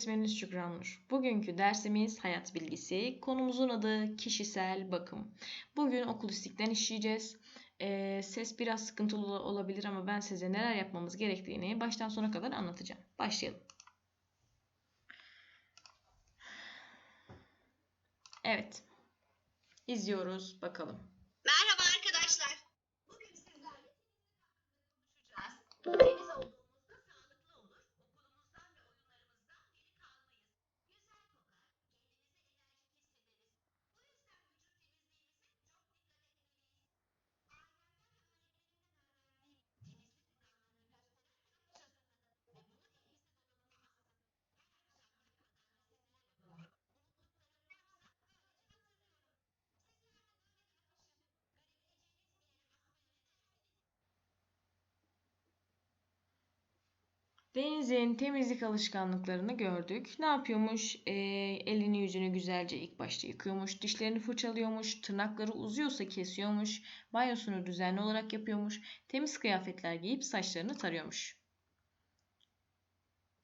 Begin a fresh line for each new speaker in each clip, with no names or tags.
Öğretmeniniz Şükran Nur. Bugünkü dersimiz hayat bilgisi. Konumuzun adı kişisel bakım. Bugün okulistikten işleyeceğiz. Ee, ses biraz sıkıntılı olabilir ama ben size neler yapmamız gerektiğini baştan sona kadar anlatacağım. Başlayalım. Evet. İzliyoruz bakalım. Deniz'in temizlik alışkanlıklarını gördük. Ne yapıyormuş? Ee, elini yüzünü güzelce ilk başta yıkıyormuş. Dişlerini fırçalıyormuş. Tırnakları uzuyorsa kesiyormuş. Banyosunu düzenli olarak yapıyormuş. Temiz kıyafetler giyip saçlarını tarıyormuş.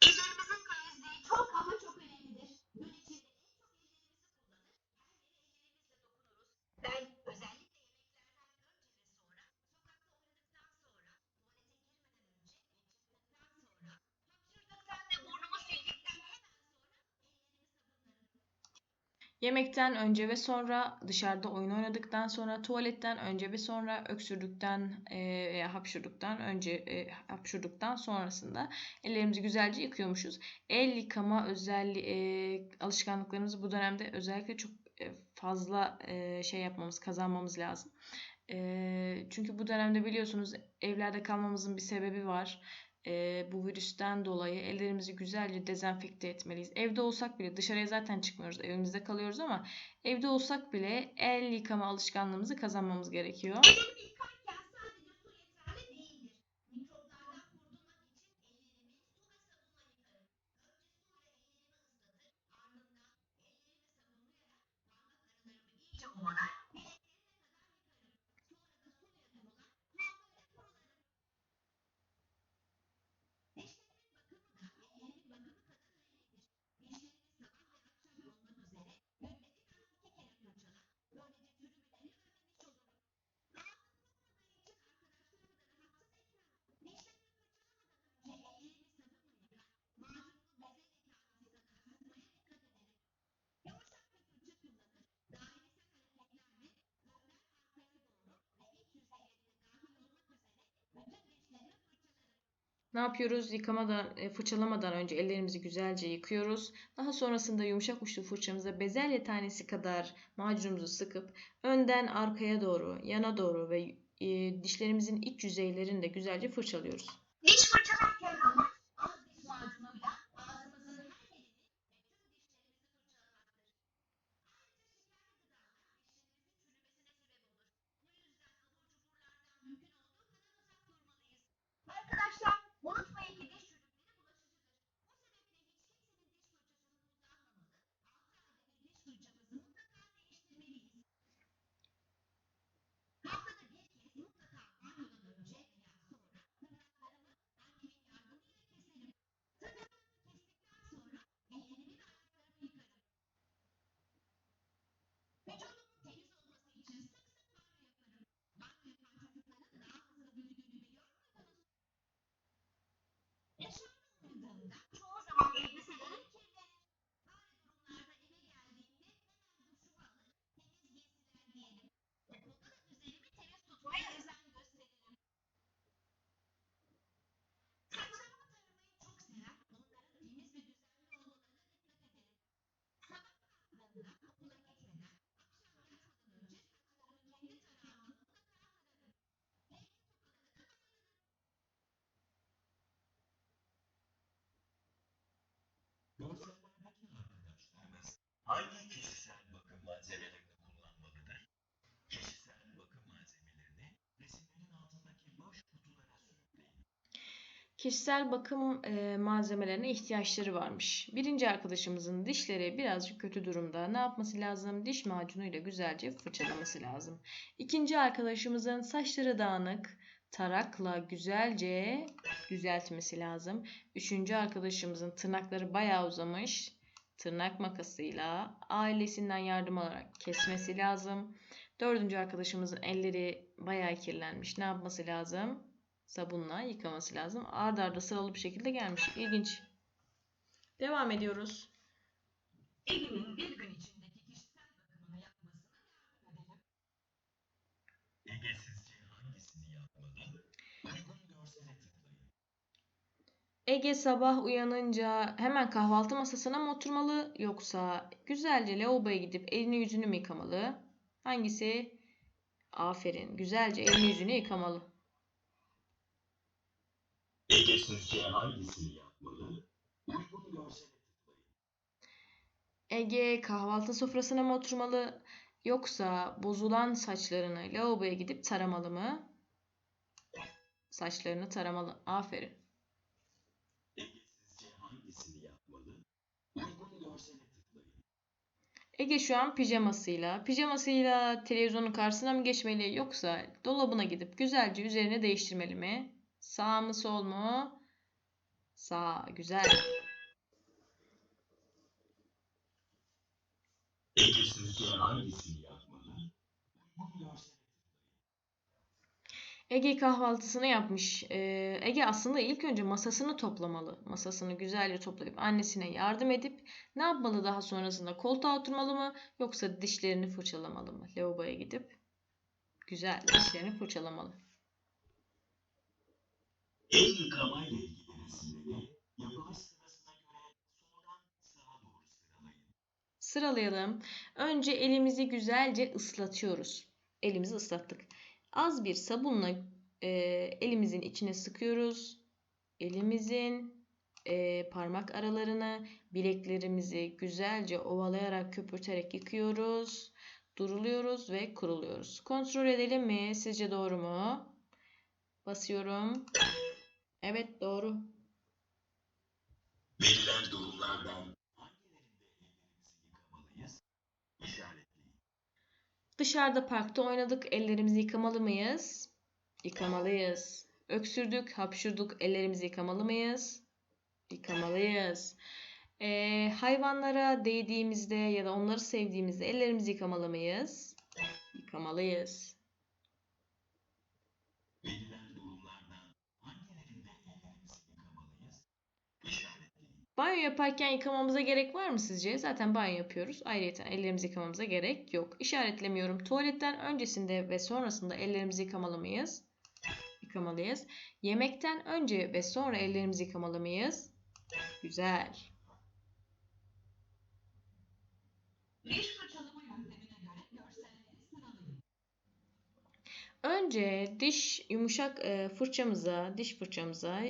Ellerimizin temizliği çok ama çok önemlidir. Gün içinde en çok ellerimizi kullanır, her yere ellerimizle dokunuruz. Ben özellikle yemeklerden önce ve sonra, sokakta oynadıktan sonra, tuvalete girmeden önce ve çıktıktan sonra, hapşırdıktan ve burnumu sildikten hemen sonra ellerimi sabunlarım.
Yemekten önce ve sonra, dışarıda oyun oynadıktan sonra, tuvaletten önce ve sonra, öksürdükten e, veya hapşurduktan önce, e, hapşurduktan sonrasında ellerimizi güzelce yıkıyormuşuz. El yıkama özel e, alışkanlıklarımızı bu dönemde özellikle çok e, fazla e, şey yapmamız, kazanmamız lazım. E, çünkü bu dönemde biliyorsunuz evlerde kalmamızın bir sebebi var. E, bu virüsten dolayı ellerimizi güzelce dezenfekte etmeliyiz. Evde olsak bile dışarıya zaten çıkmıyoruz, evimizde kalıyoruz ama evde olsak bile el yıkama alışkanlığımızı kazanmamız gerekiyor.
Ellerimi
Ne yapıyoruz? Yıkamadan, e, fırçalamadan önce ellerimizi güzelce yıkıyoruz. Daha sonrasında yumuşak uçlu fırçamıza bezelye tanesi kadar macunumuzu sıkıp önden arkaya doğru, yana doğru ve e, dişlerimizin iç yüzeylerini de güzelce fırçalıyoruz.
Diş fırçalarken çoğu zaman elbiselerim kirlenir. Böyle durumlarda eve geldiğimde hemen duşumu alır, temiz giysiler giyerim. Okulda da üzerimi temiz tutmaya özen gösteririm. Saçlarımı taramayı çok sever, onların temiz ve düzenli olmalarına dikkat ederim. Sabah kalktığımda okula gitmeden,
Kişisel bakım
e, malzemelerine ihtiyaçları varmış. Birinci arkadaşımızın dişleri birazcık kötü durumda. Ne yapması lazım? Diş macunuyla güzelce fırçalaması lazım. İkinci arkadaşımızın saçları dağınık, tarakla güzelce düzeltmesi lazım. Üçüncü arkadaşımızın tırnakları bayağı uzamış. Tırnak makasıyla ailesinden yardım alarak kesmesi lazım. Dördüncü arkadaşımızın elleri bayağı kirlenmiş. Ne yapması lazım? Sabunla yıkaması lazım. Arda arda sıralı bir şekilde gelmiş. İlginç. Devam ediyoruz.
Ege'nin bir gün içindeki kişisel bakımını yapmasına edelim.
Ege sizce hangisini yapmalı? Uygun görsele tıklayın.
Ege sabah uyanınca hemen kahvaltı masasına mı oturmalı yoksa güzelce lavaboya gidip elini yüzünü mü yıkamalı? Hangisi? Aferin. Güzelce elini yüzünü yıkamalı.
Ege sizce hangisini yapmalı? Uygun görsele tıklayın.
Ege kahvaltı sofrasına mı oturmalı yoksa bozulan saçlarını lavaboya gidip taramalı mı? Saçlarını taramalı. Aferin.
Ege sizce hangisini yapmalı? Uygun görsele tıklayın.
Ege şu an pijamasıyla, pijamasıyla televizyonun karşısına mı geçmeli yoksa dolabına gidip güzelce üzerini değiştirmeli mi? Sağ mı sol mu? Sağ, güzel.
Ege
kahvaltısını yapmış. Ee, Ege aslında ilk önce masasını toplamalı. Masasını güzelce toplayıp annesine yardım edip ne yapmalı daha sonrasında? Koltuğa oturmalı mı yoksa dişlerini fırçalamalı mı? Lavaboya gidip güzel dişlerini fırçalamalı.
El yıkama ile yapılış sırasına göre soldan sağa doğru sıralayın.
Sıralayalım. Önce elimizi güzelce ıslatıyoruz. Elimizi ıslattık. Az bir sabunla e, elimizin içine sıkıyoruz. Elimizin e, parmak aralarını, bileklerimizi güzelce ovalayarak köpürterek yıkıyoruz. Duruluyoruz ve kuruluyoruz. Kontrol edelim mi? Sizce doğru mu? Basıyorum. Evet doğru.
Verilen durumlardan hangilerinde ellerimizi yıkamalıyız? İşaretleyin.
Dışarıda parkta oynadık. Ellerimizi yıkamalı mıyız? Yıkamalıyız. Öksürdük, hapşurduk. Ellerimizi yıkamalı mıyız? Yıkamalıyız. Ee, hayvanlara değdiğimizde ya da onları sevdiğimizde ellerimizi yıkamalı mıyız? Yıkamalıyız.
Verilen durumlardan hangilerinde ellerimizi yıkamalıyız? İşaretleyin.
Banyo yaparken yıkamamıza gerek var mı sizce? Zaten banyo yapıyoruz. Ayrıca ellerimizi yıkamamıza gerek yok. İşaretlemiyorum. Tuvaletten öncesinde ve sonrasında ellerimizi yıkamalı mıyız? Yıkamalıyız. Yemekten önce ve sonra ellerimizi yıkamalı mıyız? Güzel.
Diş fırçalama yöntemine göre görselleri sıralayın.
Önce diş yumuşak e, fırçamıza, diş fırçamıza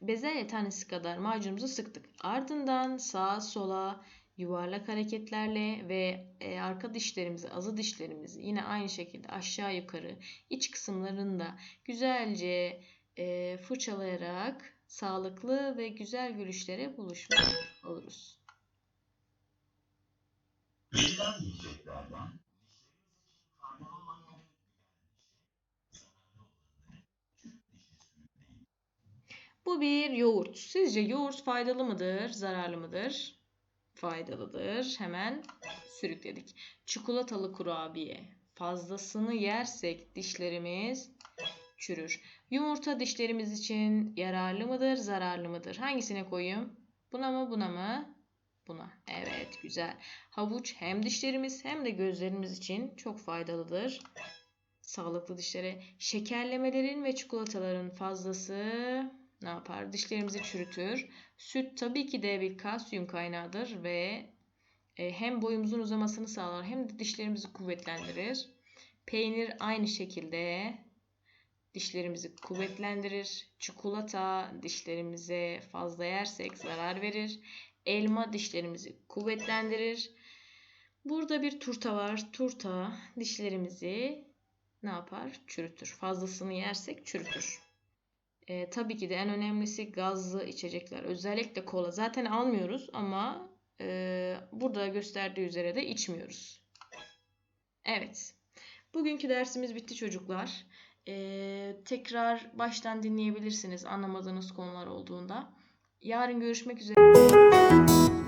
bezelye tanesi kadar macunumuzu sıktık. Ardından sağa sola yuvarlak hareketlerle ve e, arka dişlerimizi, azı dişlerimizi yine aynı şekilde aşağı yukarı iç kısımlarında güzelce e, fırçalayarak sağlıklı ve güzel gülüşlere buluşmuş oluruz. Bir yoğurt. Sizce yoğurt faydalı mıdır, zararlı mıdır? Faydalıdır. Hemen sürükledik. Çikolatalı kurabiye. Fazlasını yersek dişlerimiz çürür. Yumurta dişlerimiz için yararlı mıdır, zararlı mıdır? Hangisine koyayım? Buna mı, buna mı? Buna. Evet, güzel. Havuç hem dişlerimiz hem de gözlerimiz için çok faydalıdır. Sağlıklı dişlere şekerlemelerin ve çikolataların fazlası ne yapar? Dişlerimizi çürütür. Süt tabii ki de bir kalsiyum kaynağıdır ve e, hem boyumuzun uzamasını sağlar hem de dişlerimizi kuvvetlendirir. Peynir aynı şekilde dişlerimizi kuvvetlendirir. Çikolata dişlerimize fazla yersek zarar verir. Elma dişlerimizi kuvvetlendirir. Burada bir turta var. Turta dişlerimizi ne yapar? Çürütür. Fazlasını yersek çürütür. Ee, tabii ki de en önemlisi gazlı içecekler. Özellikle kola. Zaten almıyoruz ama e, burada gösterdiği üzere de içmiyoruz. Evet. Bugünkü dersimiz bitti çocuklar. Ee, tekrar baştan dinleyebilirsiniz anlamadığınız konular olduğunda. Yarın görüşmek üzere.